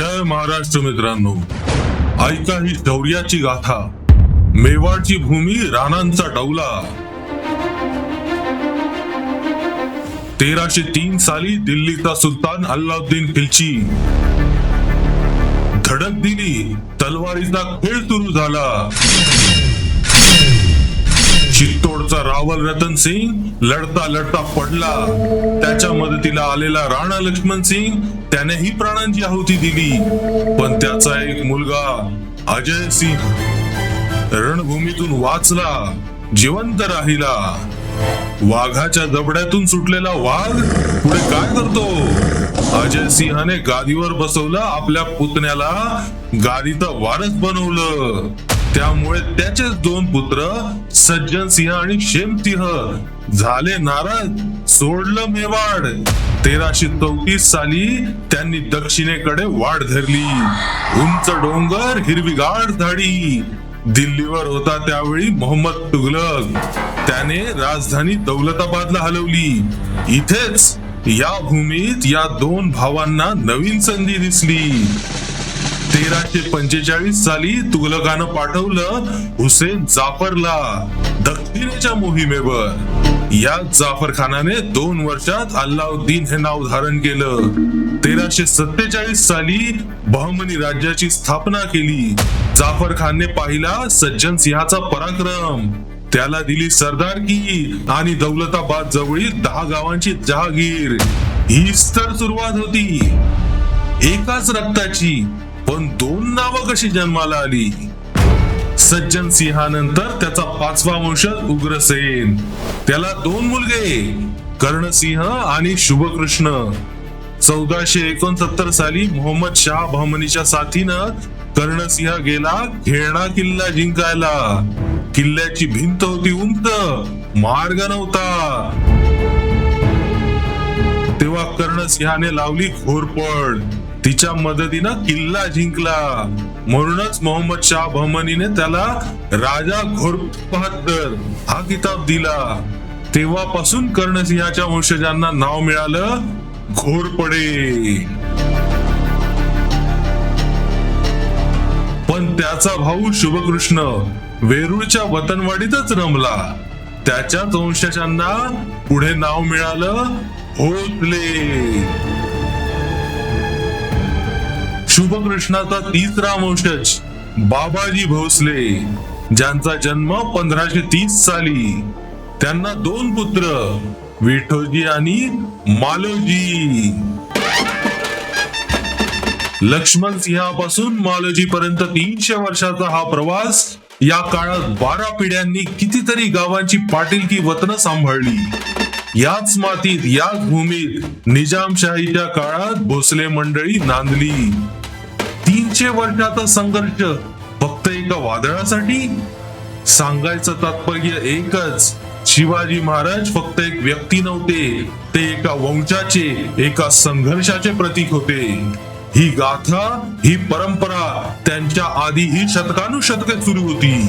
जय महाराष्ट्र मित्रांनो. ऐका ही शौर्याची गाथा. मेवाडची भूमी राणांचा डौला. तेराशे तीन साली दिल्लीचा सुलतान अल्लाउद्दीन खिलची. धडक दिली तलवारीचा खेळ सुरू झाला. चित्तोडचा रावल रतन सिंग लढता लढता पडला. त्याच्या मदतीला आलेला राणा लक्ष्मण सिंग त्यानेही प्राणांची आहुती दिली. पण त्याचा एक मुलगा अजय सिंग रणभूमीतून वाचला जिवंत राहिला. वाघाच्या जबड्यातून सुटलेला वाघ पुढे काय करतो? अजय सिंहाने गादीवर बसवलं आपल्या पुतण्याला गादीचं वारस बनवलं. त्यामुळे त्याचेच दोन पुत्र सज्जन सिंह आणि शेमसिंह झाले नाराज सोडलं मेवाड. तेराशे चौतीस साली त्यांनी दक्षिणेकडे वाढ धरली. उंच डोंगर हिरवीगार झाडी. दिल्लीवर होता त्यावेळी मोहम्मद तुगलक. त्याने राजधानी दौलताबादला हलवली. इथेच या भूमीत या दोन भावांना नवीन संधी दिसली. तेराशे पंचेचाळीस साली तुगलकानं पाठवलं हुसेन जाफरला दक्षिणेच्या मोहिमेवर. या जाफर खानाने दोन वर्षात अल्लाउद्दीन हे नाव धारण केलं. तेराशे सत्तेचाळीस साली बहमनी राज्याची स्थापना केली. जाफर खानने पाहिला सज्जन सिंहाचा पराक्रम. त्याला दिली सरदारकी आणि दौलताबाद जवळील दहा गावांची जहागीर. हीच तर सुरुवात होती. एकाच रक्ताची. पण दोन नावं कशी जन्माला आली? सज्जन सिंहानंतर त्याचा पाचवा वंशज उग्रसेन. त्याला दोन मुलगे कर्णसिंह आणि शुभकृष्ण. चौदाशे एकोणसत्तर साली मोहम्मद शाह बहमनीच्या साथीनं कर्णसिंह गेला खेळणा किल्ला जिंकायला. किल्ल्याची भिंत होती उंच मार्ग नव्हता. तेव्हा कर्णसिंहाने लावली घोरपड तिच्या मदतीनं किल्ला जिंकला. म्हणूनच मोहम्मद शाह बहमनीने त्याला राजा घोरबहादर हा किताब दिला. तेव्हापासून कर्णसिंहाच्या वंशजांना नाव मिळालं घोरपडे. पण त्याचा भाऊ शुभकृष्ण वेरूळच्या वतनवाडीतच रमला. त्याच्याच वंशजांना पुढे नाव मिळालं होतले. शुभकृष्णाचा तिसरा वंशज बाबाजी भोसले ज्यांचा जन्म पंधराशे तीस साली. त्यांना दोन पुत्र विठोजी आणि मालोजी. लक्ष्मण सिंहापासून मालोजी पर्यंत तीनशे वर्षाचा हा प्रवास या काळात बारा पिढ्यांनी कितीतरी गावांची पाटीलकी वतन सांभाळली. याच मातीत याच भूमीत निजामशाहीच्या काळात भोसले मंडळी नांदली. तीनशे वर्षाचा संघर्ष फक्त एका वादळासाठी? सांगायचं तात्पर्य एकच. शिवाजी महाराज फक्त एक व्यक्ती नव्हते ते एका वंशाचे एका संघर्षाचे प्रतीक होते. ही गाथा ही परंपरा त्यांच्या आधी ही शतकानुशतके सुरू होती.